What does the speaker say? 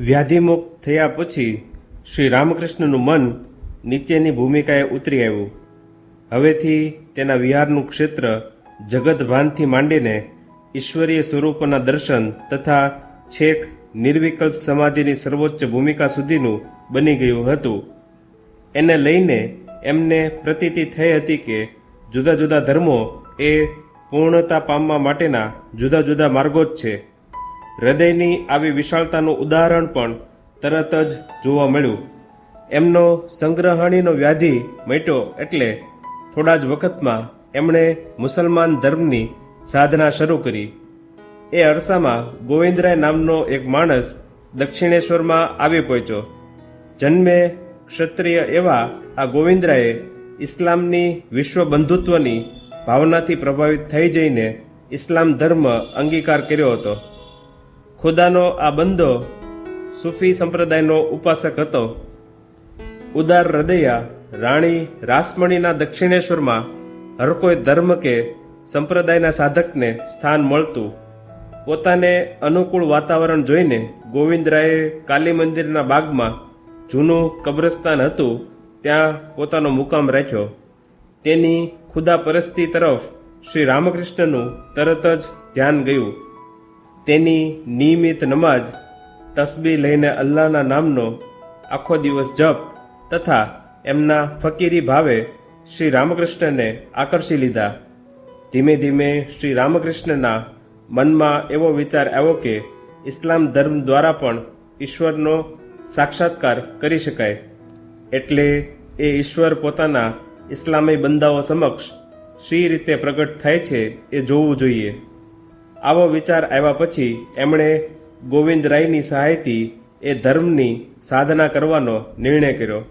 વ્યાધિમુક્ત થયા પછી શ્રી રામકૃષ્ણનું મન નીચેની ભૂમિકાએ ઉતરી આવ્યું. હવેથી તેના વિહારનું ક્ષેત્ર જગતભાનથી માંડીને ઈશ્વરીય સ્વરૂપોના દર્શન તથા છેક નિર્વિકલ્પ સમાધિની સર્વોચ્ચ ભૂમિકા સુધીનું બની ગયું હતું. એને લઈને એમને પ્રતીતિ થઈ હતી કે જુદા જુદા ધર્મો એ પૂર્ણતા પામવા માટેના જુદા જુદા માર્ગો જ છે. હૃદયની આવી વિશાળતાનું ઉદાહરણ પણ તરત જ જોવા મળ્યું. એમનો સંગ્રહણીનો વ્યાધિ મટ્યો એટલે થોડા જ વખતમાં એમણે મુસલમાન ધર્મની સાધના શરૂ કરી. એ અરસામાં ગોવિંદરાય નામનો એક માણસ દક્ષિણેશ્વરમાં આવી પહોંચ્યો. જન્મે ક્ષત્રિય એવા આ ગોવિંદરાયે ઇસ્લામની વિશ્વ બંધુત્વની ભાવનાથી પ્રભાવિત થઈ જઈને ઇસ્લામ ધર્મ અંગીકાર કર્યો હતો. ખુદાનો આ બંદો સૂફી સંપ્રદાયનો ઉપાસક હતો. ઉદાર હૃદયા, રાણી રાસમણીના દક્ષિણેશ્વરમાં હર કોઈ ધર્મ કે સંપ્રદાયના સાધકને સ્થાન મળતું. પોતાને અનુકૂળ વાતાવરણ જોઈને ગોવિંદરાયે કાલી મંદિરના બાગમાં જૂનું કબ્રસ્તાન હતું, ત્યાં પોતાનો મુકામ રાખ્યો. તેની ખુદા પરસ્તી તરફ શ્રી રામકૃષ્ણનું તરત જ ધ્યાન ગયું. તેની નિયમિત નમાજ તસબી લઈને અલ્લાહના નામનો આખો દિવસ જપ તથા એમના ફકીરી ભાવે શ્રી રામકૃષ્ણને આકર્ષી લીધા. ધીમે ધીમે શ્રી રામકૃષ્ણના મનમાં એવો વિચાર આવ્યો કે ઇસ્લામ ધર્મ દ્વારા પણ ઈશ્વરનો સાક્ષાત્કાર કરી શકાય. એટલે એ ઈશ્વર પોતાના ઇસ્લામી બંદાઓ સમક્ષ શી રીતે પ્રગટ થાય છે એ જોવું જોઈએ. આવો વિચાર આવ્યા પછી એમણે ગોવિંદ રાયની સહાયથી એ ધર્મની સાધના કરવાનો નિર્ણય કર્યો.